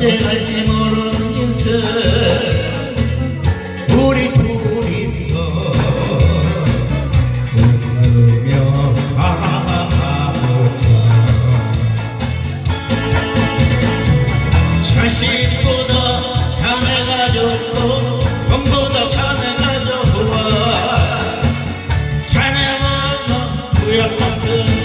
언제 갈지 모르는 인생. 우리 둘이서 웃으며 살아보자. 자신보다 자네가 좋고 돈보다 자네가 좋아. 자네가 너 부약 같은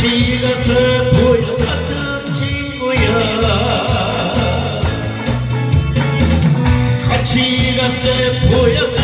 지나서 보였던 친구야. 같이 가서 보였던